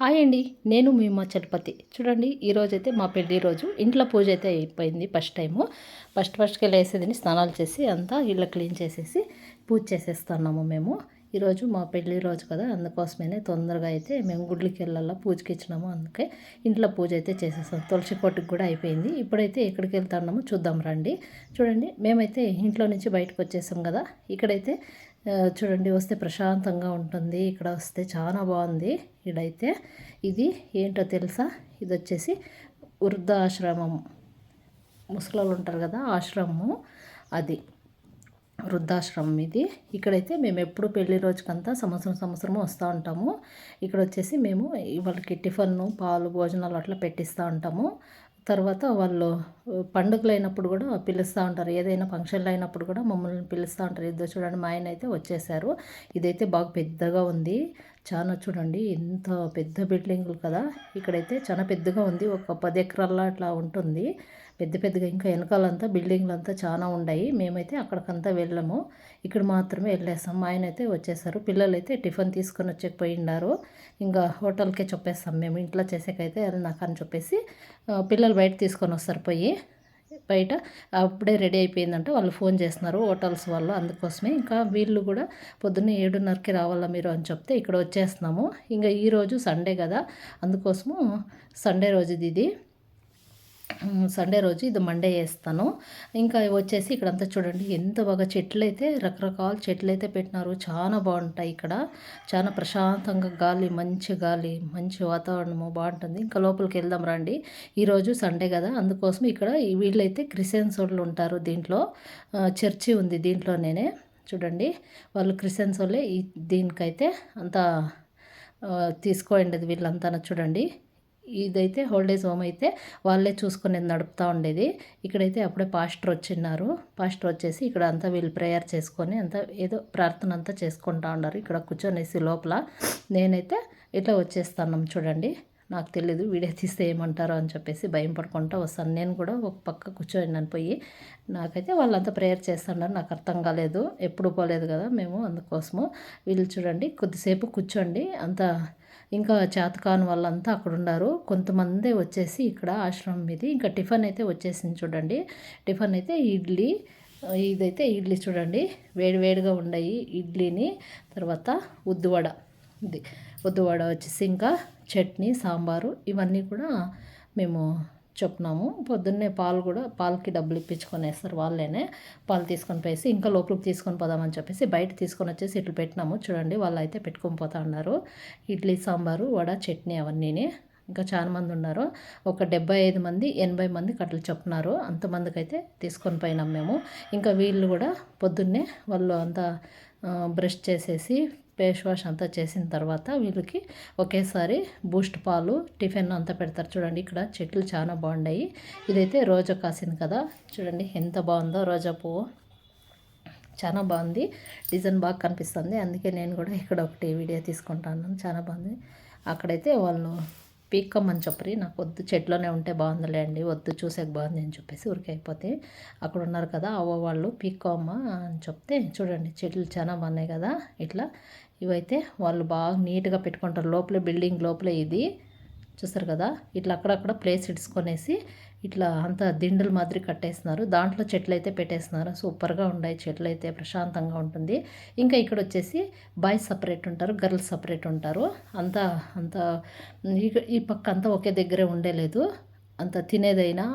Hi అండి నేను మీ మా చలపతి చూడండి ఈరోజైతే మా పెళ్ళి రోజు. ఇంట్లో పూజ అయితే అయిపోయింది ఫస్ట్ టైము. ఫస్ట్ ఫస్ట్కి లేసేదని స్నానాలు చేసి అంతా ఇల్లు క్లీన్ చేసేసి పూజ చేసేస్తున్నాము మేము. ఈరోజు మా పెళ్ళి రోజు కదా అందుకోసమే తొందరగా అయితే మేము గుడ్లకి వెళ్ళాలా పూజకి ఇచ్చినాము అందుకే ఇంట్లో పూజ అయితే చేసేస్తాం తులసి కొట్టుకు కూడా అయిపోయింది. ఇప్పుడైతే ఎక్కడికి వెళ్తున్నామో చూద్దాం రండి. చూడండి మేమైతే ఇంట్లో నుంచి బయటకు వచ్చేసాం కదా. ఇక్కడైతే చూడండి వస్తే ప్రశాంతంగా ఉంటుంది. ఇక్కడ వస్తే చాలా బాగుంది. ఇడైతే ఇది ఏంటో తెలుసా? ఇది వచ్చేసి వృద్ధాశ్రమం ముసలాళ్ళు ఉంటారు కదా ఆశ్రమము అది. వృద్ధాశ్రమం ఇది. ఇక్కడైతే మేము ఎప్పుడు పెళ్ళి రోజుకంతా సంవత్సరం సంవత్సరము వస్తూ ఉంటాము. ఇక్కడ వచ్చేసి మేము వాళ్ళకి టిఫన్ను పాలు భోజనాలు అట్లా పెట్టిస్తూ ఉంటాము. తర్వాత వాళ్ళు పండుగలు అయినప్పుడు కూడా పిలుస్తూ ఉంటారు. ఏదైనా ఫంక్షన్లు అయినప్పుడు కూడా మమ్మల్ని పిలుస్తూ ఉంటారు. ఇద్దరు చూడండి మా ఆయన అయితే వచ్చేసారు. ఇదైతే బాగా పెద్దగా ఉంది. చాలా చూడండి ఎంత పెద్ద బిల్డింగ్లు కదా. ఇక్కడైతే చాలా పెద్దగా ఉంది ఒక పది ఎకరాల్లో అట్లా ఉంటుంది. పెద్ద పెద్దగా ఇంకా వెనకాలంతా బిల్డింగ్లు అంతా చాలా ఉన్నాయి. మేమైతే అక్కడికంతా వెళ్ళాము. ఇక్కడ మాత్రమే వెళ్ళేస్తాం మా ఆయన అయితే వచ్చేసారు. పిల్లలైతే టిఫిన్ తీసుకొని వచ్చేకపోయినారు ఇంకా హోటల్కే చెప్పేస్తాం మేము. ఇంట్లో చేసేకైతే నాకు అని చెప్పేసి పిల్లలు బయట తీసుకొని వస్తారు పోయి. బయట అప్పుడే రెడీ అయిపోయిందంటే. వాళ్ళు ఫోన్ చేస్తున్నారు. హోటల్స్ వాళ్ళు అందుకోసమే ఇంకా వీళ్ళు కూడా పొద్దున్నే ఏడున్నరకి రావాలా మీరు అని చెప్తే ఇక్కడ వచ్చేస్తున్నాము. ఇంకా ఈరోజు సండే కదా. అందుకోసము సండే రోజుది ఇది. సండే రోజు ఇది మండే వేస్తాను. ఇంకా వచ్చేసి ఇక్కడంతా చూడండి ఎంత బాగా చెట్లు అయితే రకరకాల చెట్లు అయితే పెట్టినారు. చాలా బాగుంటాయి ఇక్కడ. చాలా ప్రశాంతంగా గాలి మంచి గాలి మంచి వాతావరణము బాగుంటుంది. ఇంకా లోపలికి వెళ్దాం రండి. ఈరోజు సండే కదా అందుకోసం ఇక్కడ వీళ్ళైతే క్రిస్టియన్స్ వాళ్ళు ఉంటారు దీంట్లో. చర్చి ఉంది దీంట్లోనే చూడండి వాళ్ళు క్రిస్టియన్స్ వాళ్ళే ఈ దీనికైతే అంతా తీసుకోండి వీళ్ళంతా చూడండి. ఇదైతే హోల్డేజ్ హోమ్ అయితే వాళ్ళే చూసుకుని నడుపుతూ ఉండేది. ఇక్కడైతే అప్పుడే పాస్టర్ వచ్చిన్నారు. పాస్టర్ వచ్చేసి ఇక్కడ అంతా వీళ్ళు ప్రేయర్ చేసుకొని అంతా ఏదో ప్రార్థన అంతా చేసుకుంటా ఉన్నారు. ఇక్కడ కూర్చొనేసి లోపల నేనైతే ఇట్లా వచ్చేస్తాను చూడండి. నాకు తెలీదు వీడియో తీస్తే ఏమంటారో అని చెప్పేసి భయం పడుకుంటా వస్తాను. నేను కూడా ఒక పక్క కూర్చొని పోయి నాకైతే వాళ్ళంతా ప్రేయర్ చేస్తున్నారు నాకు అర్థం కాలేదు. ఎప్పుడు పోలేదు కదా మేము అందుకోసము. వీళ్ళు చూడండి కొద్దిసేపు కూర్చోండి. అంతా ఇంకా చేతకాని వాళ్ళంతా అక్కడ ఉన్నారు కొంతమంది వచ్చేసి ఇక్కడ ఆశ్రమం మీద. ఇంకా టిఫిన్ అయితే వచ్చేసింది చూడండి. టిఫిన్ అయితే ఇడ్లీ ఇదైతే ఇడ్లీ చూడండి. వేడివేడిగా ఉన్నాయి ఇడ్లీని. తర్వాత ఉద్దువడ ఇది ఉద్దువడ వచ్చేసి ఇంకా చట్నీ సాంబారు ఇవన్నీ కూడా మేము చెప్పినాము. పొద్దున్నే పాలు కూడా పాలకి డబ్బులు ఇప్పించుకొని వేస్తారు వాళ్ళేనే. పాలు తీసుకొని పోయేసి ఇంకా లోపలికి తీసుకొని పోదామని చెప్పేసి బయట తీసుకొని వచ్చేసి ఇట్లు పెట్టినాము. చూడండి వాళ్ళు అయితే పెట్టుకొని పోతా ఉన్నారు. ఇడ్లీ సాంబారు వడ చట్నీ అవన్నీని. ఇంకా చాలా మంది ఉన్నారు. ఒక డెబ్బై ఐదు మంది ఎనభై మంది కట్టలు చెప్తున్నారు అంతమందికి అయితే తీసుకొని పోయినాం మేము. ఇంకా వీళ్ళు కూడా పొద్దున్నే వాళ్ళు అంతా బ్రష్ చేసేసి ఫేస్ వాష్ అంతా చేసిన తర్వాత వీళ్ళకి ఒకేసారి బూస్ట్ పాలు టిఫిన్ అంతా పెడతారు. చూడండి ఇక్కడ చెట్లు చాలా బాగున్నాయి ఇదైతే రోజా కాసింది కదా. చూడండి ఎంత బాగుందో రోజా పువ్వు. చాలా బాగుంది. డిజైన్ బాగా కనిపిస్తుంది. అందుకే నేను కూడా ఇక్కడ ఒకటి వీడియో తీసుకుంటాను. చాలా బాగుంది. అక్కడైతే వాళ్ళు పీక్కమ్మని చెప్పరి. నాకు వద్దు చెట్లోనే ఉంటే బాగుందిలే అండి. వద్దు చూసేకి బాగుంది అని చెప్పేసి ఊరికి అయిపోతే అక్కడ ఉన్నారు కదా అవ్వ వాళ్ళు పీక్కమ్మ అని చెప్తే చూడండి చెట్లు చాలా బాగున్నాయి కదా ఇట్లా ఇవైతే వాళ్ళు బాగా నీట్గా పెట్టుకుంటారు. లోపల బిల్డింగ్ లోపల ఇది. చూస్తారు కదా? ఇట్లా అక్కడక్కడ ప్లేస్ ఇడ్చుకొనేసి ఇట్లా అంత దిండుల మాదిరి కట్టేస్తున్నారు. దాంట్లో చెట్లు అయితే పెట్టేస్తున్నారు. సూపర్గా ఉన్నాయి. చెట్లు అయితే ప్రశాంతంగా ఉంటుంది. ఇంకా ఇక్కడ వచ్చేసి బాయ్స్ సపరేట్ ఉంటారు. గర్ల్స్ సపరేట్ ఉంటారు. అంతా అంత ఈ పక్క అంతా ఒకే దగ్గరే ఉండేలేదు. అంత తినేదైనా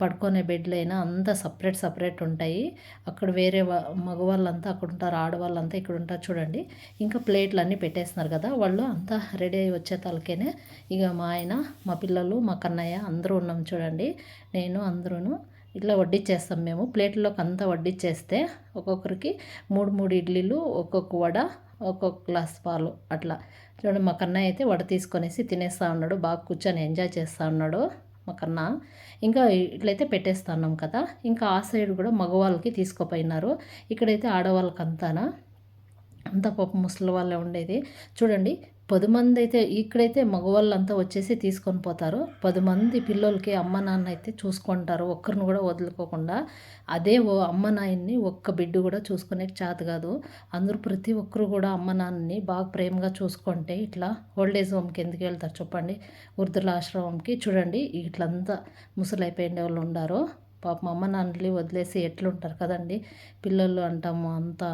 పడుకునే బెడ్లు అయినా అంతా సపరేట్ సపరేట్ ఉంటాయి. అక్కడ వేరే మగవాళ్ళంతా అక్కడ ఉంటారు ఆడవాళ్ళంతా ఇక్కడ ఉంటారు చూడండి. ఇంకా ప్లేట్లు అన్నీ పెట్టేస్తున్నారు కదా వాళ్ళు అంతా రెడీ అయ్యి వచ్చే తలకేనే ఇక మా ఆయన మా పిల్లలు మా కన్నయ్య అందరూ ఉన్నాం చూడండి. నేను అందరూ ఇట్లా వడ్డిచ్చేస్తాం మేము. ప్లేట్లోకి అంతా వడ్డిచ్చేస్తే ఒక్కొక్కరికి మూడు మూడు ఇడ్లీలు ఒక్కొక్క వడ ఒక్కొక్క గ్లాస్ పాలు అట్లా. చూడండి మా కన్నయ్య అయితే వడ తీసుకొనేసి తినేస్తూ ఉన్నాడు బాగా కూర్చొని ఎంజాయ్ చేస్తూ ఉన్నాడు. మాకన్నా. ఇంకా ఇట్లయితే పెట్టేస్తున్నాం కదా. ఇంకా ఆ సైడ్ కూడా మగవాళ్ళకి తీసుకుపోయినారు. ఇక్కడైతే ఆడవాళ్ళకి అంతానా అంతా పాప ముసలి వాళ్ళే ఉండేది. చూడండి పది మంది అయితే ఇక్కడైతే మగవాళ్ళంతా వచ్చేసి తీసుకొని పోతారు. పది మంది పిల్లలకి అమ్మ నాన్న అయితే చూసుకుంటారు. ఒక్కరిని కూడా వదులుకోకుండా. అదే ఓ అమ్మ నాయన్ని ఒక్క బిడ్డ కూడా చూసుకునే చేత కాదు. అందరూ ప్రతి ఒక్కరు కూడా అమ్మ నాన్నని బాగా ప్రేమగా చూసుకుంటే ఇట్లా ఓల్డేజ్ హోమ్కి ఎందుకు వెళ్తారు చెప్పండి. వృద్ధుల ఆశ్రమంకి చూడండి. ఇట్లంతా ముసలైపోయిన వాళ్ళు ఉండారు. పాపం అమ్మ నాన్నని వదిలేసి ఎట్లుంటారు కదండి. పిల్లలు అంటాము అంతా.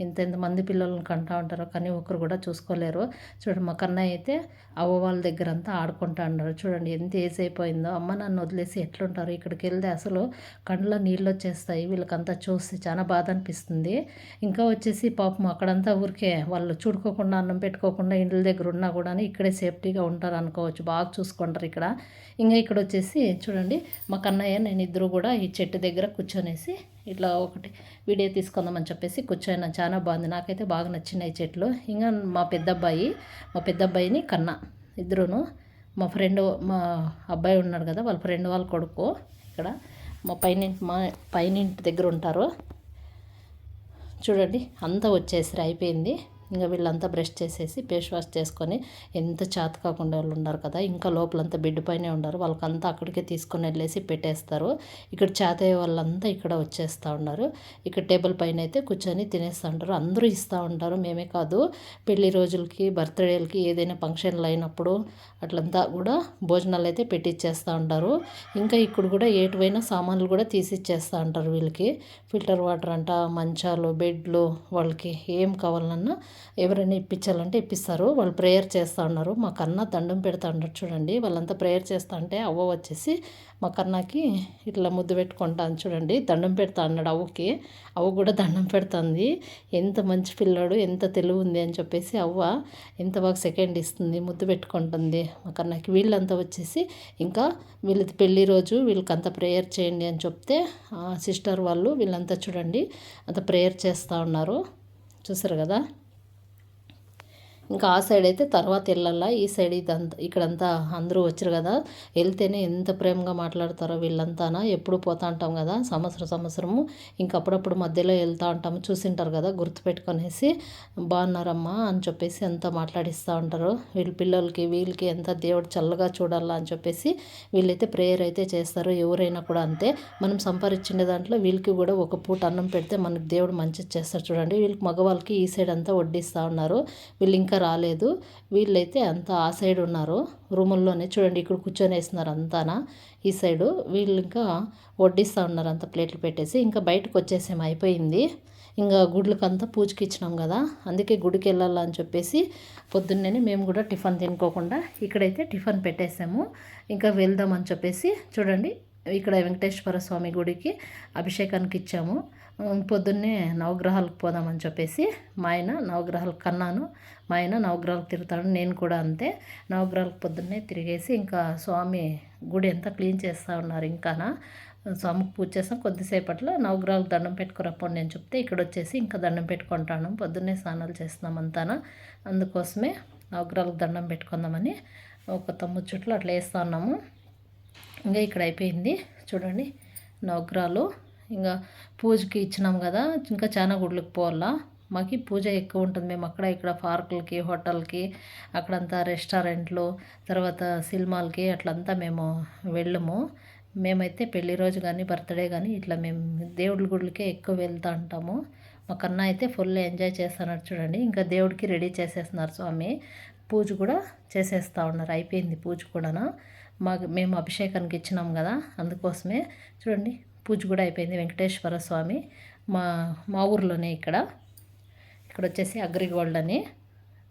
ఎంత ఎంతమంది పిల్లలను కంటా ఉంటారో కానీ ఒకరు కూడా చూసుకోలేరు. చూడండి మా కన్నయ్య అయితే అవ్వ వాళ్ళ దగ్గర అంతా ఆడుకుంటా ఉన్నారు. చూడండి ఎంత ఏజ్ అయిపోయిందో. అమ్మ నన్ను వదిలేసి ఎట్లుంటారు? ఇక్కడికి వెళ్తే అసలు కళ్ళలో నీళ్ళు వచ్చేస్తాయి. వీళ్ళకంతా చూస్తే చాలా బాధ అనిపిస్తుంది. ఇంకా వచ్చేసి పాపం అక్కడంతా ఊరికే వాళ్ళు చూడుకోకుండా అన్నం పెట్టుకోకుండా ఇండ్ల దగ్గర ఉన్నా కూడా ఇక్కడే సేఫ్టీగా ఉంటారు అనుకోవచ్చు. బాగా చూసుకుంటారు ఇక్కడ. ఇంకా ఇక్కడ వచ్చేసి చూడండి మా కన్నయ్య నేను ఇద్దరు కూడా ఈ చెట్టు దగ్గర కూర్చొనేసి ఇట్లా ఒకటి వీడియో తీసుకుందామని చెప్పేసి కూర్చొని చాలా బాగుంది. నాకైతే బాగా నచ్చినాయి చెట్లు. ఇంకా మా పెద్ద అబ్బాయి మా పెద్ద అబ్బాయిని కన్నా ఇద్దరును. మా ఫ్రెండ్ మా అబ్బాయి ఉన్నాడు కదా వాళ్ళ ఫ్రెండ్ వాళ్ళ కొడుకు ఇక్కడ. మా పైన మా పైనింటి దగ్గర ఉంటారు. చూడండి అంతా వచ్చేసి అయిపోయింది. ఇంకా వీళ్ళంతా బ్రష్ చేసేసి ఫేస్ వాష్ చేసుకొని ఎంత చేత కాకుండా వాళ్ళు ఉన్నారు కదా ఇంకా లోపలంతా బెడ్ పైనే ఉన్నారు. వాళ్ళకంతా అక్కడికే తీసుకొని వెళ్ళేసి పెట్టేస్తారు. ఇక్కడ చేత వాళ్ళంతా ఇక్కడ వచ్చేస్తూ ఉన్నారు. ఇక్కడ టేబుల్ పైన అయితే కూర్చొని తినేస్తూ ఉంటారు. అందరూ ఇస్తూ ఉంటారు. మేమే కాదు పెళ్ళి రోజులకి బర్త్డేలకి ఏదైనా ఫంక్షన్లు అయినప్పుడు అట్లంతా కూడా భోజనాలు అయితే పెట్టిచ్చేస్తూ ఉంటారు. ఇంకా ఇక్కడ కూడా ఏటువైనా సామాన్లు కూడా తీసిచ్చేస్తూ ఉంటారు వీళ్ళకి. ఫిల్టర్ వాటర్ అంట మంచాలు బెడ్లు వాళ్ళకి ఏం కావాలన్నా ఎవరైనా ఇప్పించాలంటే ఇప్పిస్తారు. వాళ్ళు ప్రేయర్ చేస్తూ ఉన్నారు. మా కన్నా దండం పెడతా ఉన్నారు చూడండి. వాళ్ళంతా ప్రేయర్ చేస్తా అంటే అవ్వ వచ్చేసి మా కన్నాకి ఇట్లా ముద్దు పెట్టుకుంటాను చూడండి. దండం పెడతా అన్నాడు అవ్వకి. అవ్వ కూడా దండం పెడుతుంది. ఎంత మంచి పిల్లాడు ఎంత తెలివి ఉంది అని చెప్పేసి అవ్వ ఎంత బాగా సెకండ్ ఇస్తుంది ముద్దు పెట్టుకుంటుంది. మా కన్నాకి వీళ్ళంతా వచ్చేసి ఇంకా వీళ్ళది పెళ్ళి రోజు వీళ్ళకంతా ప్రేయర్ చేయండి అని చెప్తే సిస్టర్ వాళ్ళు వీళ్ళంతా చూడండి అంత ప్రేయర్ చేస్తూ ఉన్నారు. చూసారు కదా? ఇంకా ఆ సైడ్ అయితే తర్వాత వెళ్ళాలా? ఈ సైడ్ ఇదంతా ఇక్కడంతా అందరూ వచ్చారు కదా? వెళ్తేనే ఎంత ప్రేమగా మాట్లాడతారో వీళ్ళంతానా? ఎప్పుడు పోతా ఉంటాం కదా? సంవత్సరం సంవత్సరము. ఇంకా అప్పుడప్పుడు మధ్యలో వెళ్తూ ఉంటాము. చూసింటారు కదా? గుర్తుపెట్టుకునేసి బాగున్నారమ్మా అని చెప్పేసి ఎంత మాట్లాడిస్తూ ఉంటారు. వీళ్ళ పిల్లలకి వీళ్ళకి ఎంత దేవుడు చల్లగా చూడాలా అని చెప్పేసి వీళ్ళైతే ప్రేయర్ అయితే చేస్తారు. ఎవరైనా కూడా అంతే. మనం సంపాదించిన దాంట్లో వీళ్ళకి కూడా ఒక పూట అన్నం పెడితే మనకి దేవుడు మంచి చేస్తారు చూడండి. వీళ్ళకి మగవాళ్ళకి ఈ సైడ్ అంతా వడ్డిస్తూ ఉన్నారు. వీళ్ళు ఇంకా ఇంకా రాలేదు. వీళ్ళైతే అంతా ఆ సైడ్ ఉన్నారు. రూముల్లోనే చూడండి ఇక్కడ కూర్చొని వేస్తున్నారు అంతానా. ఈ సైడు వీళ్ళు ఇంకా వడ్డిస్తూ ఉన్నారు అంత ప్లేట్లు పెట్టేసి. ఇంకా బయటకు వచ్చేసాము అయిపోయింది. ఇంకా గుడ్లకంతా పూజకి ఇచ్చినాం కదా. అందుకే గుడికి వెళ్ళాలని చెప్పేసి పొద్దున్నే మేము కూడా టిఫిన్ తినుకోకుండా ఇక్కడైతే టిఫిన్ పెట్టేసాము. ఇంకా వెళ్దామని చెప్పేసి చూడండి ఇక్కడ వెంకటేశ్వర స్వామి గుడికి అభిషేకానికి ఇచ్చాము. పొద్దున్నే నవగ్రహాలకు పోదామని చెప్పేసి మా ఆయన నవగ్రహాలకు కన్నాను. మా ఆయన నవగ్రహాలకు తిరుగుతాడు నేను కూడా అంతే. నవగ్రహాలకు పొద్దున్నే తిరిగేసి ఇంకా స్వామి గుడి అంతా క్లీన్ చేస్తూ ఉన్నారు ఇంకానా. స్వామికి పూజ చేస్తాం. కొద్దిసేపట్లో నవగ్రహాలకు దండం పెట్టుకురప్పండి నేను చెప్తే ఇక్కడ వచ్చేసి ఇంకా దండం పెట్టుకుంటాను. పొద్దున్నే స్నానాలు చేస్తున్నాం అంతానా. అందుకోసమే నవగ్రహాలకు దండం పెట్టుకుందామని ఒక తొమ్మిది చుట్లు అట్లా వేస్తా ఉన్నాము. ఇంకా ఇక్కడ అయిపోయింది. చూడండి నవగ్రహాలు. ఇంకా పూజకి ఇచ్చినాం కదా ఇంకా చాలా గుడ్లకు పోవాలా? మాకు పూజ ఎక్కువ ఉంటుంది. మేము అక్కడ ఇక్కడ పార్కులకి హోటల్కి అక్కడంతా రెస్టారెంట్లు తర్వాత సినిమాలకి అట్లంతా మేము వెళ్ళము. మేమైతే పెళ్ళి రోజు కానీ బర్త్డే కానీ ఇట్లా మేము దేవుడి గుడికే ఎక్కువ వెళ్తూ ఉంటాము. మా కన్నా అయితే ఫుల్ ఎంజాయ్ చేస్తున్నారు చూడండి. ఇంకా దేవుడికి రెడీ చేసేస్తున్నారు స్వామి. పూజ కూడా చేసేస్తూ ఉన్నారు. అయిపోయింది పూజ కూడాను. మాకు మేము అభిషేకానికి ఇచ్చినాం కదా అందుకోసమే. చూడండి పూజ కూడా అయిపోయింది వెంకటేశ్వర స్వామి మా మా ఊర్లోనే ఇక్కడ. ఇక్కడ వచ్చేసి అగ్రిగోల్డ్ అని.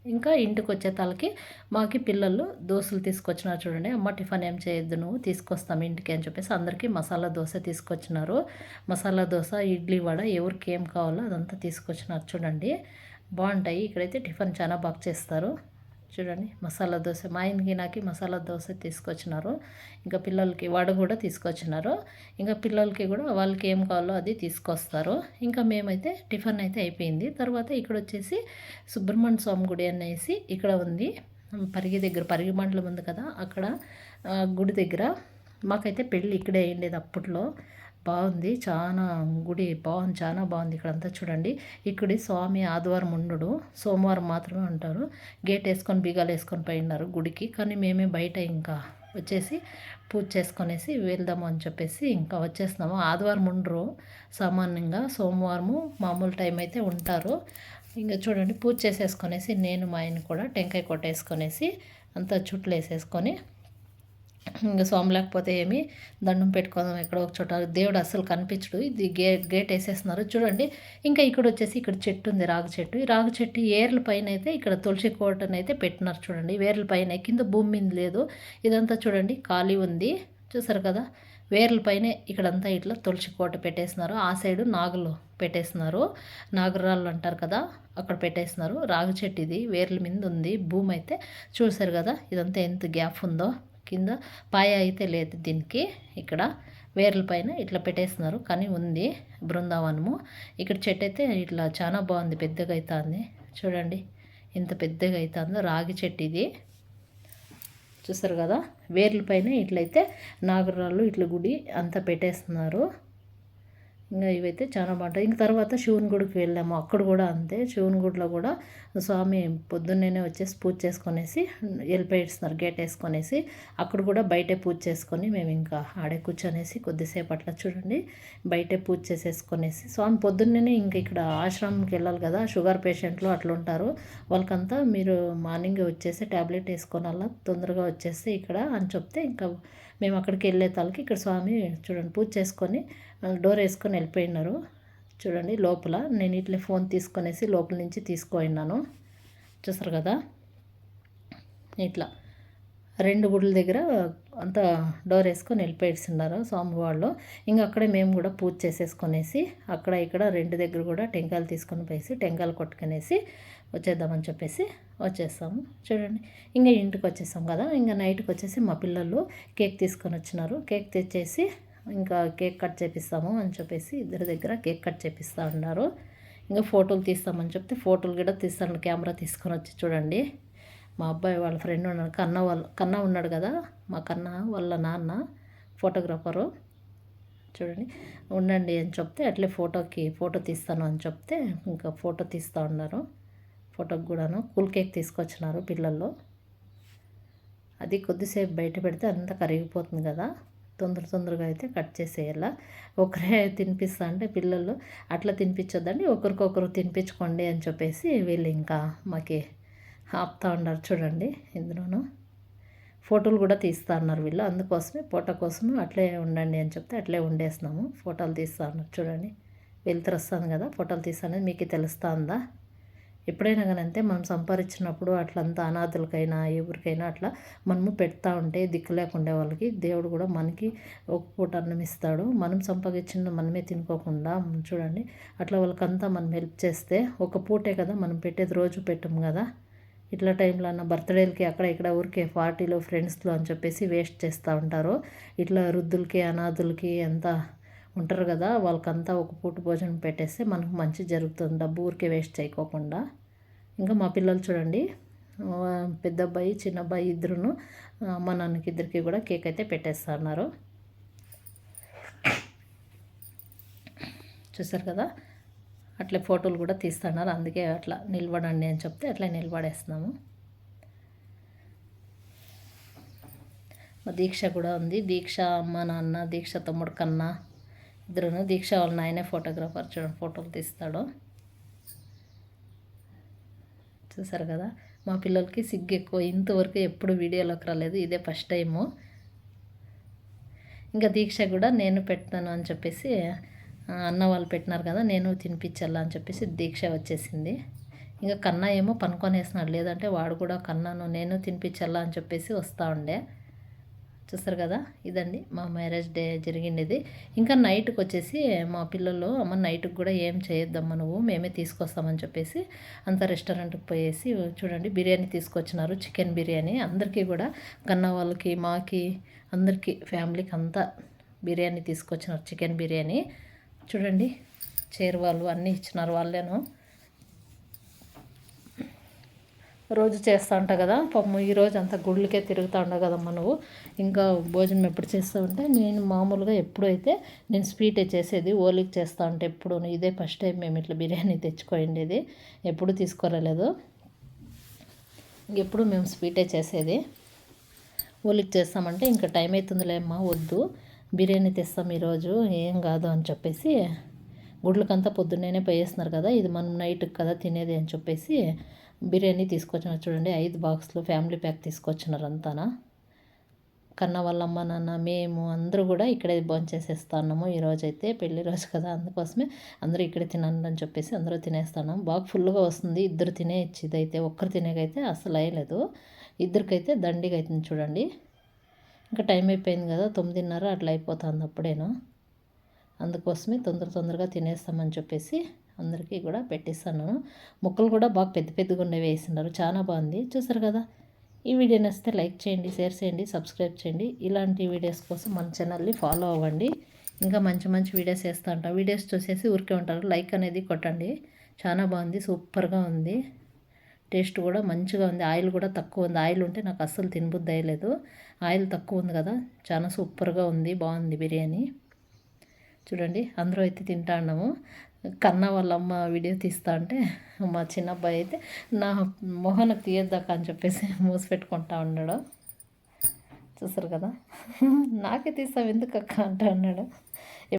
ఇంకా ఇంటికి వచ్చే తలకి మాకి పిల్లలు దోశలు తీసుకొచ్చినారు చూడండి. అమ్మ టిఫిన్ ఏం చేయొద్దు నువ్వు తీసుకొస్తాం ఇంటికి అని చెప్పేసి అందరికీ మసాలా దోశ తీసుకొచ్చినారు. మసాలా దోశ ఇడ్లీ వడ ఎవరికి ఏం కావాలో అదంతా తీసుకొచ్చినారు చూడండి. బాగుంటాయి. ఇక్కడైతే టిఫిన్ చాలా బాగా చేస్తారు. చూడండి మసాలా దోశ. మా ఆయనకి నాకు మసాలా దోశ తీసుకొచ్చినారు. ఇంకా పిల్లలకి వడ కూడా తీసుకొచ్చినారు. ఇంకా పిల్లలకి కూడా వాళ్ళకి ఏం కావాలో అది తీసుకొస్తారు. ఇంకా మేమైతే టిఫిన్ అయితే అయిపోయింది. తర్వాత ఇక్కడ వచ్చేసి సుబ్రహ్మణ్య స్వామి గుడి అనేసి ఇక్కడ ఉంది. పరిగి దగ్గర పరిగి మండలం ఉంది కదా అక్కడ గుడి దగ్గర మాకైతే పెళ్ళి ఇక్కడే అయ్యిండేది అప్పట్లో. బాగుంది చాలా గుడి బాగుంది చాలా బాగుంది ఇక్కడంతా చూడండి. ఇక్కడి స్వామి ఆదివారం ఉండడు. సోమవారం మాత్రమే ఉంటారు. గేట్ వేసుకొని బీగాలు వేసుకొని పోయినారు గుడికి. కానీ మేమే బయట ఇంకా వచ్చేసి పూజ చేసుకొనేసి వెళ్దాము అని చెప్పేసి ఇంకా వచ్చేస్తున్నాము. ఆదివారం ఉండరు సామాన్యంగా. సోమవారము మామూలు టైం అయితే ఉంటారు. ఇంకా చూడండి పూజ చేసేసుకొనేసి నేను మా ఆయన కూడా టెంకాయ కొట్టేసుకొనేసి అంతా చుట్లు వేసేసుకొని ఇంకా స్వామి లేకపోతే ఏమి దండం పెట్టుకుందాం ఎక్కడో ఒక చోట. దేవుడు అస్సలు కనిపించడు. ఇది గే గేట్ వేసేస్తున్నారు. చూడండి ఇంకా ఇక్కడ వచ్చేసి ఇక్కడ చెట్టు ఉంది రాగు చెట్టు. ఈ రాగు చెట్టు ఏర్ల పైన అయితే ఇక్కడ తులసి కోటను అయితే పెట్టినారు చూడండి. వేర్ల పైన కింద భూమి మీద లేదు. ఇదంతా చూడండి ఖాళీ ఉంది. చూసారు కదా? వేర్ల పైన ఇక్కడంతా ఇట్లా తులసి కోట పెట్టేస్తున్నారు. ఆ సైడు నాగులు పెట్టేస్తున్నారు. నాగరాళ్ళు అంటారు కదా అక్కడ పెట్టేస్తున్నారు. రాగు చెట్టు ఇది వేర్ల మీద ఉంది భూమి అయితే. చూసారు కదా ఇదంతా ఎంత గ్యాప్ ఉందో. కింద పాయ అయితే లేదు దీనికి. ఇక్కడ వేర్ల పైన ఇట్లా పెట్టేస్తున్నారు. కానీ ఉంది బృందావనము. ఇక్కడ చెట్టు అయితే ఇట్లా చాలా బాగుంది. పెద్దగా అవుతుంది చూడండి. ఇంత పెద్దగా అవుతుందో రాగి చెట్టు ఇది. చూసారు కదా? వేర్ల పైన ఇట్లయితే నాగరాళ్ళు ఇట్లా గుడి అంతా పెట్టేస్తున్నారు. ఇంకా ఇవైతే చాలా బాగుంటాయి. ఇంక తర్వాత శివుని గుడికి వెళ్ళాము. అక్కడ కూడా అంతే. శివుని గుడిలో కూడా స్వామి పొద్దున్నే వచ్చేసి పూజ చేసుకొనేసి వెళ్ళిపోయిస్తున్నారు గేట్ వేసుకొనేసి అక్కడ కూడా బయటే పూజ చేసుకొని మేము ఇంకా ఆడే కూర్చొనేసి కొద్దిసేపు అట్లా చూడండి. బయటే పూజ చేసేసుకొనేసి స్వామి పొద్దున్నే ఇంకా ఇక్కడ ఆశ్రమంకి వెళ్ళాలి కదా. షుగర్ పేషెంట్లు అట్లా ఉంటారు. వాళ్ళకంతా మీరు మార్నింగ్ వచ్చేసి ట్యాబ్లెట్ వేసుకోనల్లా తొందరగా వచ్చేస్తే ఇక్కడ అని చెప్తే ఇంకా మేము అక్కడికి వెళ్ళే తలకి ఇక్కడ స్వామి చూడండి పూజ చేసుకొని డోర్ వేసుకొని వెళ్ళిపోయినారు. చూడండి లోపల. నేను ఇట్లా ఫోన్ తీసుకొనేసి లోపల నుంచి తీసుకున్నాను చూసారు కదా? ఇట్లా. రెండు గుడుల దగ్గర అంతా డోర్ వేసుకొని వెళ్ళిపోయిస్తున్నారు స్వామి వాళ్ళు. ఇంకా అక్కడే మేము కూడా పూజ చేసేసుకొనేసి అక్కడ ఇక్కడ రెండు దగ్గర కూడా టెంకాయలు తీసుకొని పోయేసి టెంకాయలు కొట్టుకునేసి వచ్చేద్దామని చెప్పేసి వచ్చేస్తాము. చూడండి ఇంకా ఇంటికి వచ్చేసాం కదా ఇంకా నైట్కి వచ్చేసి మా పిల్లలు కేక్ తీసుకొని వచ్చినారు. కేక్ తెచ్చేసి ఇంకా కేక్ కట్ చేపిస్తాము అని చెప్పేసి ఇద్దరి దగ్గర కేక్ కట్ చేపిస్తూ ఉన్నారు. ఇంకా ఫోటోలు తీస్తామని చెప్తే ఫోటోలు కూడా తీస్తాను కెమెరా తీసుకొని వచ్చి చూడండి. మా అబ్బాయి వాళ్ళ ఫ్రెండ్ ఉన్నాడు కన్న వాళ్ళ కన్న ఉన్నాడు కదా మా కన్న వాళ్ళ నాన్న ఫోటోగ్రాఫరు. చూడండి ఉండండి అని చెప్తే అట్లే ఫోటోకి ఫోటో తీస్తాను అని చెప్తే ఇంకా ఫోటో తీస్తూ ఉన్నారు. ఫోటోకి కూడాను కూల్ కేక్ తీసుకొచ్చినారు పిల్లల్లో. అది కొద్దిసేపు బయట పెడితే అంతా కరిగిపోతుంది కదా. తొందర తొందరగా అయితే కట్ చేసేయాల. ఒకరే తినిపిస్తా అంటే పిల్లలు అట్లా తినిపించొద్దండి ఒకరికొకరు తినిపించుకోండి అని చెప్పేసి వీళ్ళు ఇంకా మాకి ఆపుతా ఉన్నారు చూడండి ఇందులోనూ. ఫోటోలు కూడా తీస్తా అన్నారు వీళ్ళు. అందుకోసమే ఫోటో కోసము అట్లే ఉండండి అని చెప్తే అట్లే ఉండేస్తున్నాము ఫోటోలు తీస్తా అన్నారు చూడండి. వెళ్తురు వస్తాను కదా ఫోటోలు తీస్తానని మీకు తెలుస్తా ఉందా? ఎప్పుడైనా కానీ అంతే మనం సంపాదించినప్పుడు అట్లంతా అనాథులకైనా ఎవరికైనా అట్లా మనము పెడతా ఉంటే దిక్కు లేకుండా వాళ్ళకి దేవుడు కూడా మనకి ఒక పూట అన్నం ఇస్తాడు. మనం సంపాదించిన మనమే తినుకోకుండా చూడండి అట్లా వాళ్ళకంతా మనం హెల్ప్ చేస్తే ఒక పూటే కదా మనం పెట్టేది రోజు పెట్టము కదా. ఇట్లా టైంలో అన్న బర్త్డేలకి అక్కడ ఇక్కడ ఊరికే పార్టీలో ఫ్రెండ్స్లో అని చెప్పేసి వేస్ట్ చేస్తూ ఉంటారు. ఇట్లా వృద్ధులకి అనాథులకి ఎంత ఉంటారు కదా వాళ్ళకంతా ఒక పూట భోజనం పెట్టేస్తే మనకు మంచి జరుగుతుంది. డబ్బు ఊరికే వేస్ట్ చేయకోకుండా. ఇంకా మా పిల్లలు చూడండి పెద్ద అబ్బాయి చిన్న అబ్బాయి ఇద్దరును అమ్మ నాన్నకి ఇద్దరికి కూడా కేక్ అయితే పెట్టేస్తున్నారు. చూసారు కదా అట్లే ఫోటోలు కూడా తీస్తున్నారు. అందుకే అట్లా నిలబడండి అని చెప్తే అట్లా నిలబడేస్తున్నాము. మా దీక్ష కూడా ఉంది. దీక్ష అమ్మ నాన్న దీక్ష తమ్ముడు కన్నా ఇద్దరును. దీక్ష వాళ్ళ నాయనే ఫోటోగ్రాఫర్ చూడండి ఫోటోలు తీస్తాడు. చూసారు కదా? మా పిల్లలకి సిగ్గు ఎక్కువ. ఇంతవరకు ఎప్పుడు వీడియోలోకి రాలేదు. ఇదే ఫస్ట్ టైము ఇంకా దీక్ష కూడా నేను పెట్టాను అని చెప్పేసి అన్న వాళ్ళు పెట్టినారు కదా నేను తినిపించాలా అని చెప్పేసి దీక్ష వచ్చేసింది. ఇంకా కన్నా ఏమో పనుకొనేసినాడు. లేదంటే వాడు కూడా కన్నాను నేను తినిపించాలా అని చెప్పేసి వస్తూ ఉండే. చూస్తారు కదా? ఇదండి మా మ్యారేజ్ డే జరిగిండేది. ఇంకా నైట్కి వచ్చేసి మా పిల్లలు అమ్మ నైట్కి కూడా ఏం చేయొద్దమ్మ నువ్వు మేమే తీసుకొస్తామని చెప్పేసి అంత రెస్టారెంట్కి పోయేసి చూడండి బిర్యానీ తీసుకొచ్చినారు చికెన్ బిర్యానీ. అందరికీ కూడా కన్న వాళ్ళకి మాకి అందరికీ ఫ్యామిలీకి అంతా బిర్యానీ తీసుకొచ్చినారు చికెన్ బిర్యానీ. చూడండి చేరు వాళ్ళు అన్నీ ఇచ్చినారు వాళ్ళేను. రోజు చేస్తూ ఉంటావు కదా. పాపం ఈరోజు అంత అంతా గుళ్ళకే తిరుగుతూ ఉండవు కదమ్మా నువ్వు. ఇంకా భోజనం ఎప్పుడు చేస్తూ ఉంటే నేను మామూలుగా ఎప్పుడైతే నేను స్వీటే చేసేది ఓలికి చేస్తూ ఉంటే ఎప్పుడు ఇదే ఫస్ట్ టైం మేము ఇట్లా బిర్యానీ తెచ్చుకోండేది ఎప్పుడు తీసుకురాలేదు. ఎప్పుడు మేము స్వీటే చేసేది. ఓలికి చేస్తామంటే ఇంకా టైం అవుతుందిలే అమ్మా వద్దు. బిర్యానీ తెస్తాం ఈరోజు ఏం కాదు అని చెప్పేసి గుడ్లకంతా పొద్దున్నేనే పోయేస్తున్నారు కదా. ఇది మనం నైట్కి కదా తినేది అని చెప్పేసి బిర్యానీ తీసుకొచ్చినారు చూడండి ఐదు బాక్స్లు ఫ్యామిలీ ప్యాక్ తీసుకొచ్చినారు అంతానా కన్న వాళ్ళ అమ్మ నాన్న మేము అందరూ కూడా ఇక్కడే భోంచేసేస్తాము ఈరోజు అయితే పెళ్ళి రోజు కదా అందుకోసమే అందరూ ఇక్కడే తినండి అని చెప్పేసి అందరూ తినేస్తున్నాం. బాగా ఫుల్గా వస్తుంది ఇద్దరు తినేయచ్చు ఇదైతే ఒక్కరు తినేకైతే అసలు అయ్యలేదు. ఇద్దరికైతే దండిగా అవుతుంది చూడండి. ఇంకా టైం అయిపోయింది కదా తొమ్మిదిన్నర అట్లా అయిపోతుంది అప్పుడేను. అందుకోసమే తొందర తొందరగా తినేస్తామని చెప్పేసి అందరికీ కూడా పెట్టిస్తాను ముక్కలు కూడా బాగా పెద్ద పెద్దగా ఉండేవి వేసినారు. చాలా బాగుంది. చూసారు కదా? ఈ వీడియో నచ్చితే లైక్ చేయండి షేర్ చేయండి సబ్స్క్రైబ్ చేయండి. ఇలాంటి వీడియోస్ కోసం మన ఛానల్ని ఫాలో అవ్వండి. ఇంకా మంచి మంచి వీడియోస్ వేస్తూ ఉంటాం. వీడియోస్ చూసేసి ఊరికే ఉంటారు. లైక్ అనేది కొట్టండి. చాలా బాగుంది. సూపర్గా ఉంది. టేస్ట్ కూడా మంచిగా ఉంది. ఆయిల్ కూడా తక్కువ ఉంది. ఆయిల్ ఉంటే నాకు అస్సలు తినబుద్ధి అయ్యలేదు. ఆయిల్ తక్కువ ఉంది కదా? చాలా సూపర్గా ఉంది. బాగుంది బిర్యానీ. చూడండి అందరూ అయితే తింటా ఉన్నాము. కన్న వాళ్ళమ్మ వీడియో తీస్తా అంటే మా చిన్న అబ్బాయి అయితే నా మొహనకు తీయద్దాక అని చెప్పేసి మూసిపెట్టుకుంటా ఉన్నాడు. చూసారు కదా? నాకే తీస్తావు ఎందుకు అక్క అంటా అన్నాడు